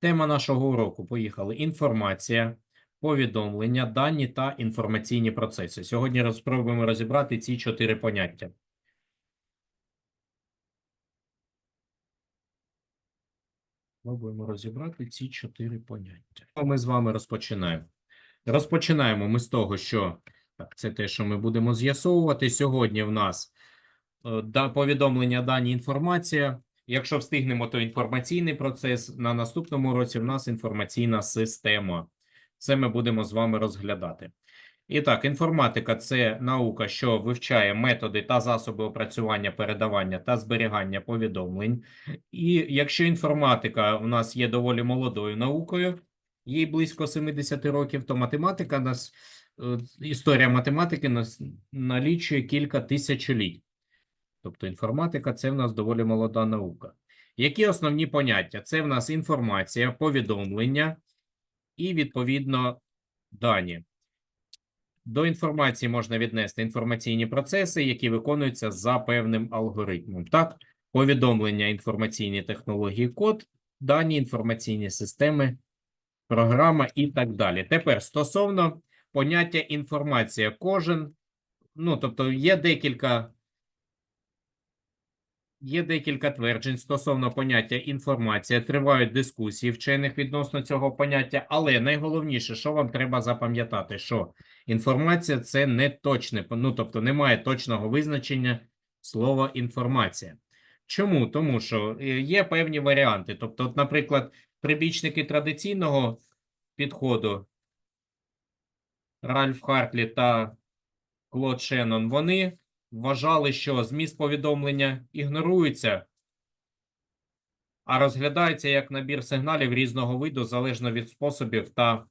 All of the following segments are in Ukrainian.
Тема нашого уроку. Поїхали. Інформація, повідомлення, дані та інформаційні процеси. Сьогодні спробуємо розібрати ці чотири поняття. Спробуємо розібрати ці чотири поняття. Ми з вами розпочинаємо. Розпочинаємо ми з того, що це те, що ми будемо з'ясовувати. Сьогодні в нас е, повідомлення, дані, інформація. Якщо встигнемо, то інформаційний процес. На наступному році в нас інформаційна система. Це ми будемо з вами розглядати. І так, інформатика це наука, що вивчає методи та засоби опрацювання, передавання та зберігання повідомлень. І якщо інформатика у нас є доволі молодою наукою, їй близько 70 років, то математика нас е, історія математики нас налічує кілька тисячоліть. Тобто інформатика це в нас доволі молода наука. Які основні поняття? Це в нас інформація, повідомлення і, відповідно, дані. До інформації можна віднести інформаційні процеси, які виконуються за певним алгоритмом. Так, повідомлення, інформаційні технології, код, дані, інформаційні системи, програма і так далі. Тепер стосовно поняття інформація, кожен, ну тобто є декілька. Є декілька тверджень стосовно поняття інформація. Тривають дискусії вчених відносно цього поняття, але найголовніше, що вам треба запам'ятати, що інформація це не точне, ну тобто немає точного визначення слова інформація. Чому? Тому що е, є певні варіанти. Тобто, от, наприклад, прибічники традиційного підходу Ральф Хартлі та Клод Шеннон, вони вважали, що зміст повідомлення ігнорується, а розглядається як набір сигналів різного виду залежно від способів та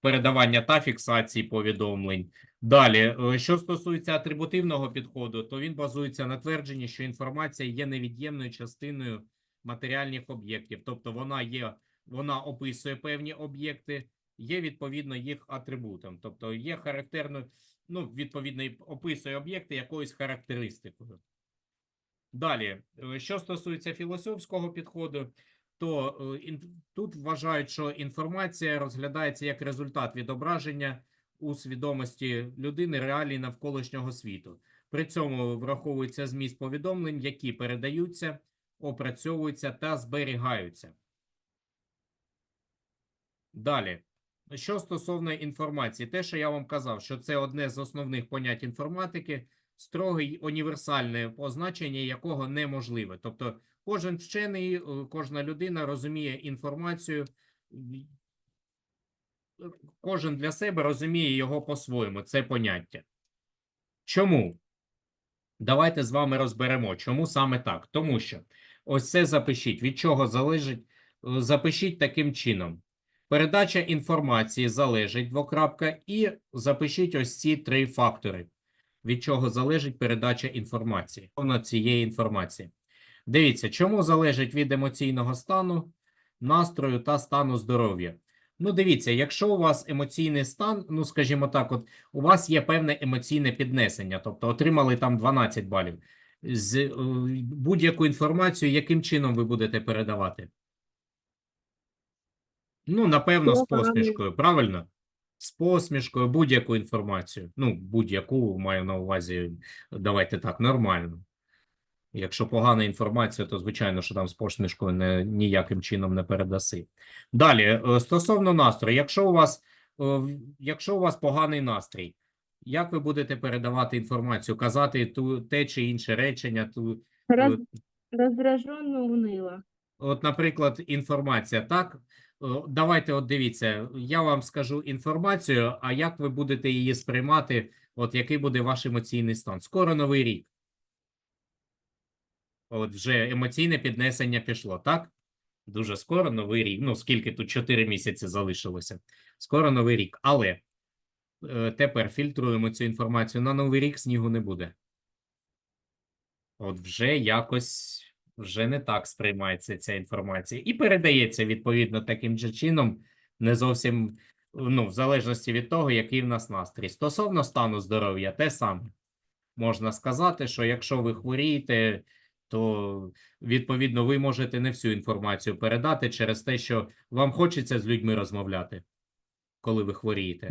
передавання та фіксації повідомлень. Далі, е, що стосується атрибутивного підходу, то він базується на твердженні, що інформація є невід'ємною частиною матеріальних об'єктів, тобто вона є, вона описує певні об'єкти, є відповідно їх атрибутом, тобто є характерною, ну, відповідно, описує об'єкти якоюсь характеристикою. Далі, е, що стосується філософського підходу, то е, тут вважають, що інформація розглядається як результат відображення у свідомості людини реалій навколишнього світу. При цьому враховується зміст повідомлень, які передаються, опрацьовуються та зберігаються. Далі, що стосовно інформації, те, що я вам казав, що це одне з основних понять інформатики, строге й універсальне позначення якого неможливе. Тобто, кожен вчений, е, кожна людина розуміє інформацію, кожен для себе розуміє його по-своєму, це поняття. Чому? Давайте з вами розберемо, чому саме так. Тому що ось це запишіть, від чого залежить, е, запишіть таким чином. Передача інформації залежить двокрапка, і запишіть ось ці три фактори, від чого залежить передача інформації. Цієї інформації. Дивіться, чому залежить від емоційного стану, настрою та стану здоров'я. Ну, дивіться, якщо у вас емоційний стан, ну скажімо так, от у вас є певне емоційне піднесення, тобто отримали там 12 балів. З е, будь-яку інформацію, яким чином ви будете передавати? Ну, напевно, з посмішкою, правильно? З посмішкою, будь-яку інформацію. Ну, будь-яку маю на увазі, давайте так, нормально. Якщо погана інформація, то звичайно, що там з посмішкою не, ніяким чином не передаси. Далі, е, стосовно настрою, якщо у вас, е, якщо у вас поганий настрій, як ви будете передавати інформацію, казати ту, те чи інше речення, ту, Роз... е, Раздраженно уныло. От, наприклад, інформація, так? Е, Давайте, от дивіться, я вам скажу інформацію, а як ви будете її сприймати, от який буде ваш емоційний стан? Скоро новий рік. От вже емоційне піднесення пішло, так? Дуже скоро новий рік. Ну, скільки тут 4 місяці залишилося. Скоро новий рік. Але е, тепер фільтруємо цю інформацію. На новий рік снігу не буде. От вже якось вже не так сприймається ця інформація і передається відповідно таким же чином, не зовсім ну, в залежності від того, який в нас настрій. Стосовно стану здоров'я, те саме можна сказати, що якщо ви хворієте, то відповідно ви можете не всю інформацію передати через те, що вам хочеться з людьми розмовляти, коли ви хворієте.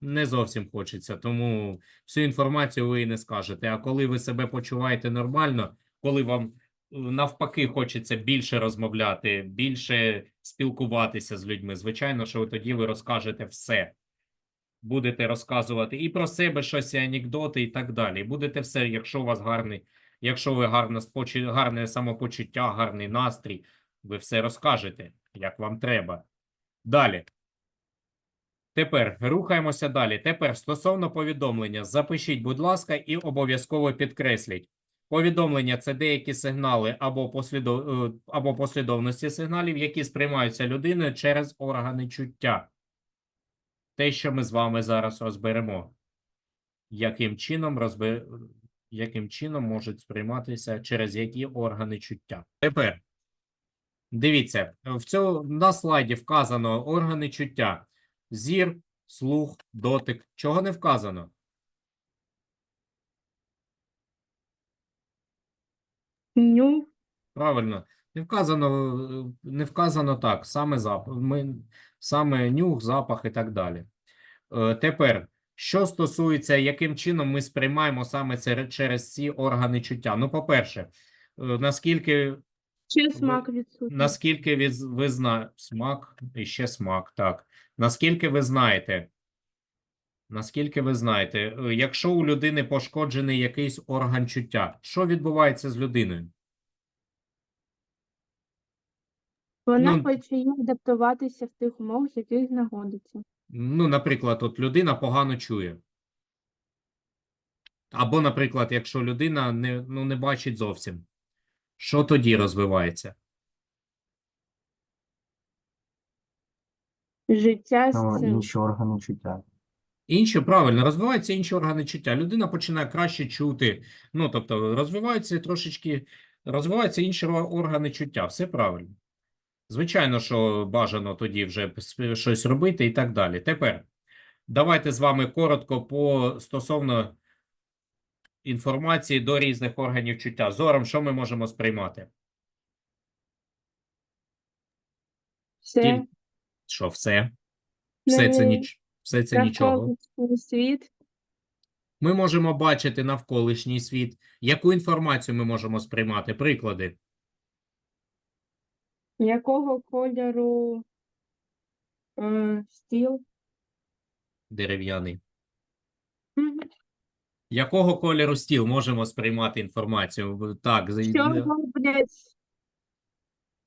Не зовсім хочеться, тому всю інформацію ви і не скажете. А коли ви себе почуваєте нормально, коли вам навпаки хочеться більше розмовляти, більше спілкуватися з людьми, звичайно, що тоді ви розкажете все. Будете розказувати і про себе щось, і анекдоти, і так далі. Будете все, якщо у вас гарний, якщо ви гарне, спочи- гарне самопочуття, гарний настрій, ви все розкажете, як вам треба. Далі. Тепер рухаємося далі. Тепер стосовно повідомлення, запишіть, будь ласка, і обов'язково підкресліть. Повідомлення це деякі сигнали або, послідов... е, або послідовності сигналів, які сприймаються людиною через органи чуття. Те, що ми з вами зараз розберемо. Яким чином, розбер... Яким чином можуть сприйматися через які органи чуття. Тепер дивіться, в цьому на слайді вказано органи чуття. Зір, слух, дотик. Чого не вказано? Нюх, Правильно. Не вказано, не вказано так, саме запах, ми, саме нюх, запах і так далі. Е, Тепер, що стосується, яким чином ми сприймаємо саме це через ці органи чуття? Ну, по-перше, е, наскільки чи смак відсутній. Наскільки ви, ви знаєте, смак і ще смак, так. Наскільки ви знаєте, наскільки ви знаєте, е, якщо у людини пошкоджений якийсь орган чуття, що відбувається з людиною? Вона ну, почає адаптуватися в тих умовах, в яких знаходиться. Ну, наприклад, от людина погано чує. Або, наприклад, якщо людина не, ну, не бачить зовсім, що тоді розвивається? Життя Ну, з цим. інші органи чуття. Інші, правильно, розвиваються інші органи чуття. Людина починає краще чути. Ну, тобто, розвиваються трошечки, розвиваються інші органи чуття. Все правильно. Звичайно, що бажано тоді вже щось робити і так далі. Тепер давайте з вами коротко по стосовно інформації до різних органів чуття. Зором, що ми можемо сприймати? Все. Що все? Все це ніч, все це нічого. світ. Ми можемо бачити навколишній світ. Яку інформацію ми можемо сприймати? Приклади. Якого кольору е, стіл? Дерев'яний. Мгм. Якого кольору стіл можемо сприймати інформацію? Так, з- Що роблять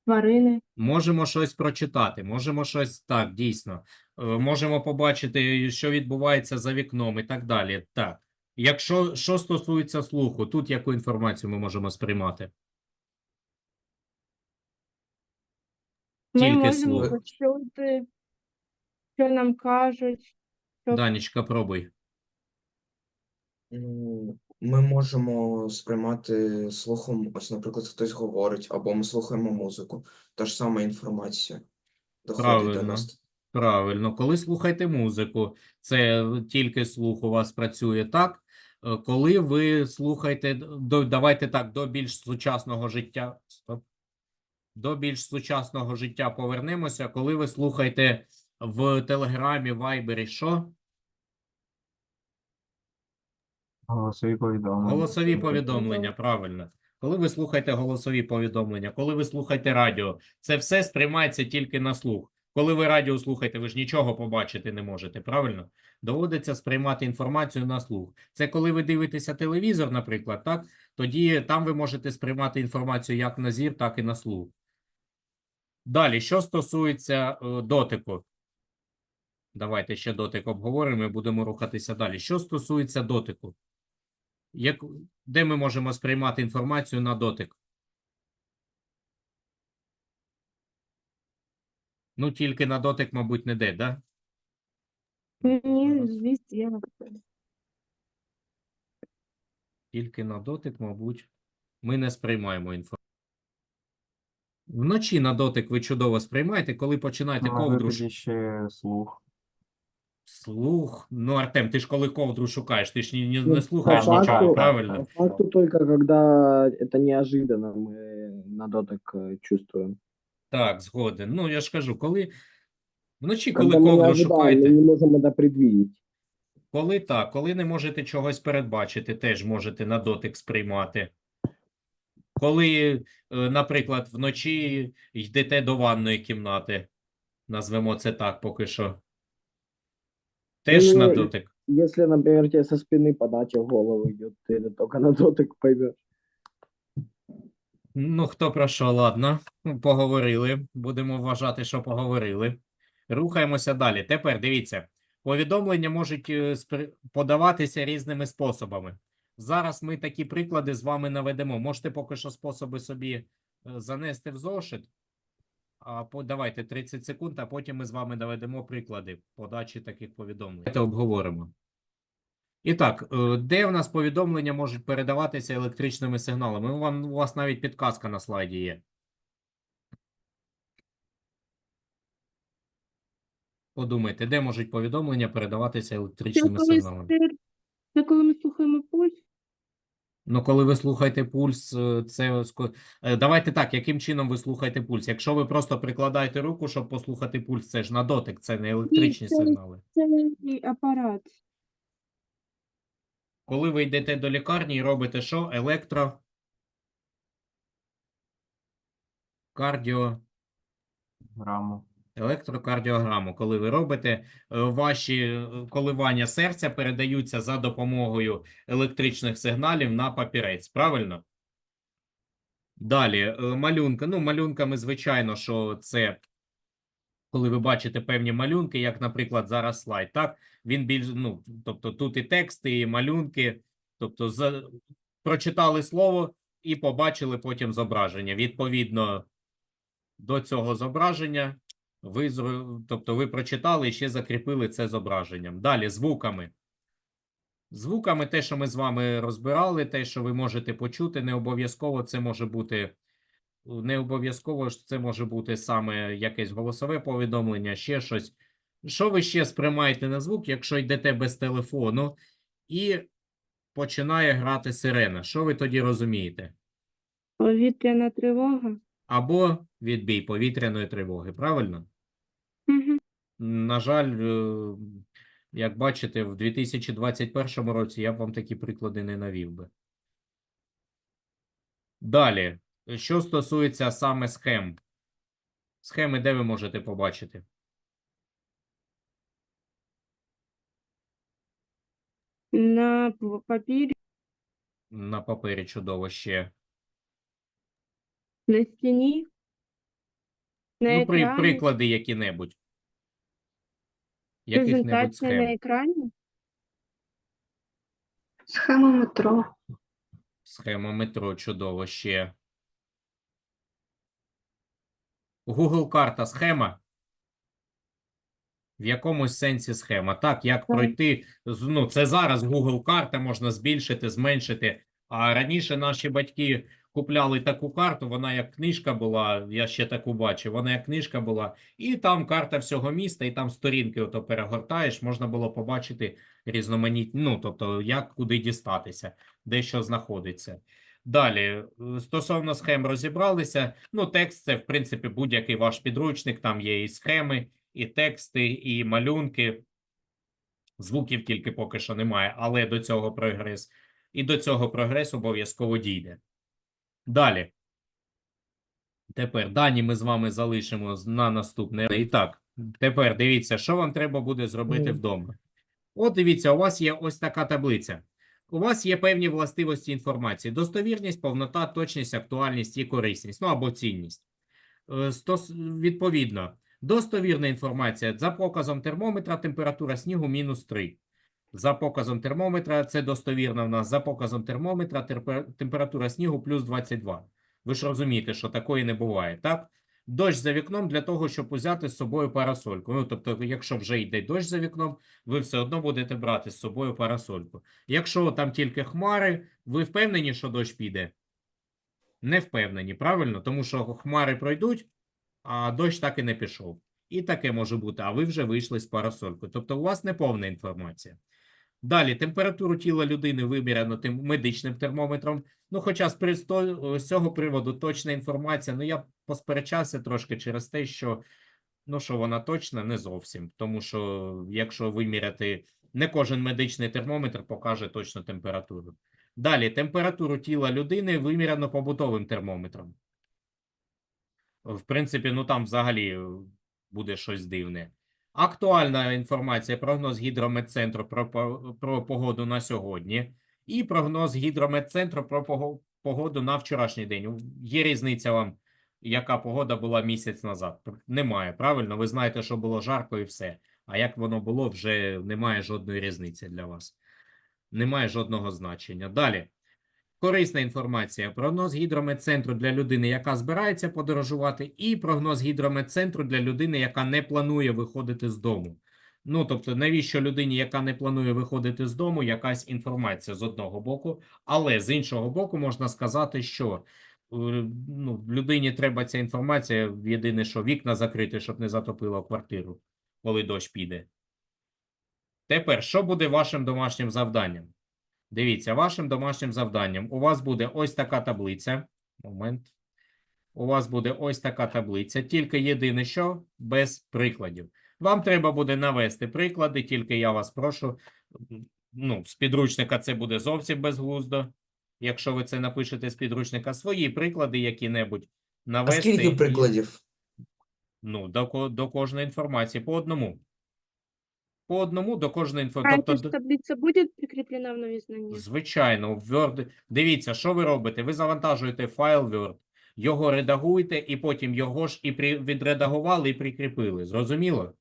тварини? можемо щось прочитати, можемо щось так, дійсно. Е, Можемо побачити, що відбувається за вікном і так далі. Так. Якщо що стосується слуху, тут яку інформацію ми можемо сприймати? Ми Тільки можемо слух. почути, що нам кажуть. Тобто- Данічка, пробуй. Ну, Ми можемо сприймати слухом, ось, наприклад, хтось говорить, або ми слухаємо музику. Та ж сама інформація доходить Правильно. до нас. Правильно, коли слухаєте музику, це тільки слух у вас працює так. Е, Коли ви слухаєте, до, давайте так, до більш сучасного життя, стоп, до більш сучасного життя повернемося, коли ви слухаєте в Телеграмі, Вайбері, що? Голосові повідомлення. Голосові повідомлення, правильно. Коли ви слухаєте голосові повідомлення, коли ви слухаєте радіо, це все сприймається тільки на слух. Коли ви радіо слухаєте, ви ж нічого побачити не можете, правильно? Доводиться сприймати інформацію на слух. Це коли ви дивитеся телевізор, наприклад, так? Тоді там ви можете сприймати інформацію як на зір, так і на слух. Далі, що стосується е, дотику. Давайте ще дотик обговоримо і будемо рухатися далі. Що стосується дотику. Як, де ми можемо сприймати інформацію на дотик? Ну, тільки на дотик, мабуть, не де, да? Ні, звісно, я напевно. Тільки на дотик, мабуть, ми не сприймаємо інформацію. Вночі на дотик ви чудово сприймаєте, коли починаєте Ну, а ковдру. ш- тоді ще слух. Слух. Ну, Артем, ти ж коли ковдру шукаєш, ти ж ні, ні- Ну, не слухаєш по нічого, факту- правильно? По факту только когда это неожиданно мы на дотик э, чувствуем. Так, згоден. Ну, я ж кажу, коли вночі, Когда коли мы не ковдру ожидаем, шукаєте, мы не можем это предвидеть. коли так, коли не можете чогось передбачити, теж можете на дотик сприймати. Коли, е, наприклад, вночі йдете до ванної кімнати, назвемо це так поки що. Теж на Ну, дотик. Если, например, тебе со спины подача в голову идет, ты это только на дотик поймешь. Ну, хто про що, ладно. Ну, Поговорили. Будемо вважати, що поговорили. Рухаємося далі. Тепер дивіться, повідомлення можуть е, подаватися різними способами. Зараз ми такі приклади з вами наведемо. Можете поки що способи собі е, занести в зошит. А по, давайте 30 секунд, а потім ми з вами наведемо приклади подачі таких повідомлень. Давайте обговоримо. І так, е, де в нас повідомлення можуть передаватися електричними сигналами? Вам, у вас навіть підказка на слайді є. Подумайте, де можуть повідомлення передаватися Це електричними коли, сигналами? це коли ми слухаємо пульс, Ну, коли ви слухаєте пульс, е, це е, давайте так, яким чином ви слухаєте пульс? Якщо ви просто прикладаєте руку, щоб послухати пульс, це ж на дотик, це не електричні це- сигнали. це апарат. Коли ви йдете до лікарні і робите що? Електро. Кардіо. Граму. Електрокардіограму, коли ви робите, е, ваші е, коливання серця передаються за допомогою електричних сигналів на папірець, правильно? Далі, е, малюнка. Ну, малюнками, звичайно, що це коли ви бачите певні малюнки, як, наприклад, зараз слайд, так? Він більш, ну, тобто тут і тексти, і малюнки, тобто за... прочитали слово і побачили потім зображення. Відповідно до цього зображення ви, тобто ви прочитали і ще закріпили це зображенням. Далі, звуками. Звуками, те, що ми з вами розбирали, те, що ви можете почути, не обов'язково це може бути. Не обов'язково ж це може бути саме якесь голосове повідомлення, ще щось. Що ви ще сприймаєте на звук, якщо йдете без телефону і починає грати сирена? Що ви тоді розумієте? Повітряна тривога. Або відбій повітряної тривоги, правильно? Угу. На жаль, е, як бачите, в 2021 році я б вам такі приклади не навів би. Далі, що стосується саме схем. Схеми, де ви можете побачити? На папірі, На папері чудово ще. на стіні, на Ну, при, екрані, приклади які-небудь. Яких-небудь презентація на екрані. Схема метро. Схема метро чудово ще. Google карта схема. В якомусь сенсі схема. Так, як пройти. Ну, це зараз Google карта можна збільшити, зменшити. А раніше наші батьки купляли таку карту, вона як книжка була, я ще таку бачив, вона як книжка була, і там карта всього міста, і там сторінки ото перегортаєш, можна було побачити різноманітні, ну, тобто, як куди дістатися, де що знаходиться. Далі, е, стосовно схем розібралися. Ну, текст це, в принципі, будь-який ваш підручник, там є і схеми, і тексти, і малюнки. Звуків тільки поки що немає, але до цього прогрес. І до цього прогрес обов'язково дійде. Далі. Тепер дані ми з вами залишимо на наступне. І так, тепер дивіться, що вам треба буде зробити вдома. От дивіться, у вас є ось така таблиця. У вас є певні властивості інформації: достовірність, повнота, точність, актуальність і корисність, ну або цінність. Е. Відповідно, достовірна інформація за показом термометра температура снігу мінус 3. За показом термометра це достовірно в нас. За показом термометра терпе- температура снігу плюс 22. Ви ж розумієте, що такої не буває, так? Дощ за вікном для того, щоб узяти з собою парасольку. Ну, тобто, якщо вже йде дощ за вікном, ви все одно будете брати з собою парасольку. Якщо там тільки хмари, ви впевнені, що дощ піде? Не впевнені, правильно? Тому що хмари пройдуть, а дощ так і не пішов. І таке може бути, а ви вже вийшли з парасолькою. Тобто у вас неповна інформація. Далі, температуру тіла людини виміряно тим медичним термометром. Ну, хоча з цього приводу точна інформація, ну я посперечався трошки через те, що ну, що вона точна, не зовсім. Тому що якщо виміряти, не кожен медичний термометр покаже точну температуру. Далі, температуру тіла людини виміряно побутовим термометром. В принципі, ну там взагалі буде щось дивне. Актуальна інформація, прогноз гідрометцентру про, про погоду на сьогодні і прогноз гідрометцентру про погоду на вчорашній день. Є різниця вам, яка погода була місяць назад? Немає, правильно? Ви знаєте, що було жарко і все. А як воно було, вже немає жодної різниці для вас. Немає жодного значення. Далі. Корисна інформація. Прогноз гідрометцентру для людини, яка збирається подорожувати, і прогноз гідрометцентру для людини, яка не планує виходити з дому. Ну, тобто, навіщо людині, яка не планує виходити з дому, якась інформація з одного боку, але з іншого боку, можна сказати, що е, ну, людині треба ця інформація. Єдине, що вікна закрити, щоб не затопило квартиру, коли дощ піде. Тепер, що буде вашим домашнім завданням? Дивіться, вашим домашнім завданням у вас буде ось така таблиця. Момент. У вас буде ось така таблиця, тільки єдине, що без прикладів. Вам треба буде навести приклади, тільки я вас прошу. Ну, з підручника це буде зовсім безглуздо. Якщо ви це напишете з підручника, свої приклади які-небудь А навести. скільки і- прикладів? Ну, до, до кожної інформації по одному. По одному до кожної А інформації. эта же таблица будет прикреплена в новизне? Звичайно, в Word. Дивіться, що ви робите? Ви завантажуєте файл Word, його редагуєте, і потім його ж і при... відредагували і прикріпили. Зрозуміло?